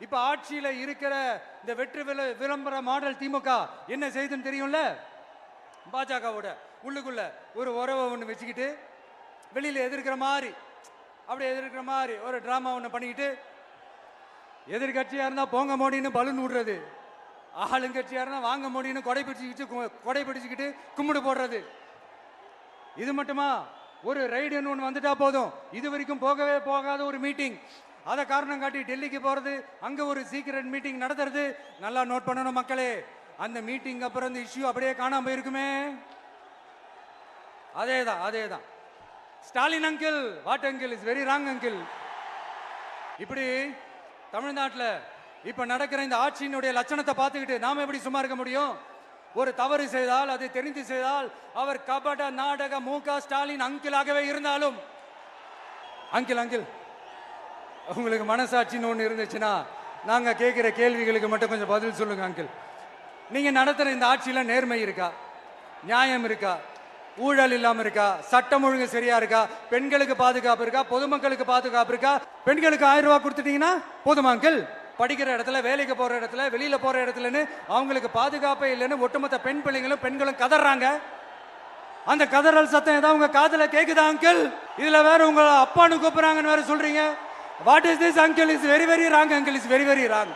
இப்ப ஆட்சியில இருக்கிற இந்த வெற்றி வில விளம்பர மாடல் திமுக என்ன செய்யுதுன்னு தெரியும்ல? பாஜகவோட உள்ளுக்குள்ள ஒரு உறவை ஒன்று வச்சுக்கிட்டு வெளியில எதிர்க்கிற மாதிரி அப்படியே எதிர்க்கிற மாதிரி ஒரு டிராமா ஒன்று பண்ணிக்கிட்டு எதிர்கட்சியா இருந்தா போங்க மோடின்னு பலூன் விடுறது ஆளுங்கட்சியா இருந்தா வாங்க மோடின்னு கொடை பிடிச்சிக்கிட்டு கு- கொடை பிடிச்சிக்கிட்டு கும்பிடு போடுறது. இது மட்டுமா? ஒரு ரைடுன்னு ஒன்று வந்துட்டா போதும். இது வரைக்கும் போகவே போகாத ஒரு மீட்டிங் அதை காரணம் காட்டி டெல்லிக்கு போகிறது அங்கே ஒரு சீக்கிரட் மீட்டிங் நடத்துறது. நல்லா நோட் பண்ணணும் மக்களே. அந்த மீட்டிங் அப்புறம் இந்த இஷ்யூ அப்படியே காணாம போயிருக்குமே. அதே தான் அதே தான் Stalin uncle what uncle is very wrong uncle இப்படி தமிழ்நாட்டில் இப்போ நடக்கிற இந்த ஆட்சியினுடைய லட்சணத்தை பார்த்துக்கிட்டு நாம் எப்படி சும்மா இருக்க முடியும்? ஒரு தவறு செய்தால் அதை தெரிந்து செய்தால் அவர் கபட நாடக மு க ஸ்டாலின் அங்கிளாகவே இருந்தாலும். அங்கிள் அங்கிள் உங்களுக்கு மனசாட்சின்னு ஒன்று இருந்துச்சுன்னா நாங்கள் கேட்குற கேள்விகளுக்கு மட்டும் கொஞ்சம் பதில் சொல்லுங்க அங்கிள் நீங்கள் நடத்துகிற இந்த ஆட்சியில் நேர்மை இருக்கா? நியாயம் இருக்கா? ஊழல் இல்லாமல் இருக்கா? சட்டம் ஒழுங்கு சரியா இருக்கா? பெண்களுக்கு பாதுகாப்பு இருக்கா? பொதுமக்களுக்கு பாதுகாப்பு இருக்கா? பெண்களுக்கு ஆயிரம் ரூபாய் கொடுத்துட்டீங்கன்னா போதுமா அங்கிள் படிக்கிற இடத்துல வேலைக்கு போற இடத்துல வெளியில போற இடத்துலன்னு அவங்களுக்கு பாதுகாப்பே இல்லைன்னு ஒட்டுமொத்த பெண் பிள்ளைங்களும் பெண்களும் கதறாங்க. அந்த கதறல் சத்தம் ஏதாவது உங்க காதில் கேக்குதா அங்கிள் இதுல வேற உங்களை அப்பான்னு கூப்பிடுறாங்கன்னு வேற சொல்றீங்க. What is this, uncle? It's very, very wrong, uncle. It's very, very wrong.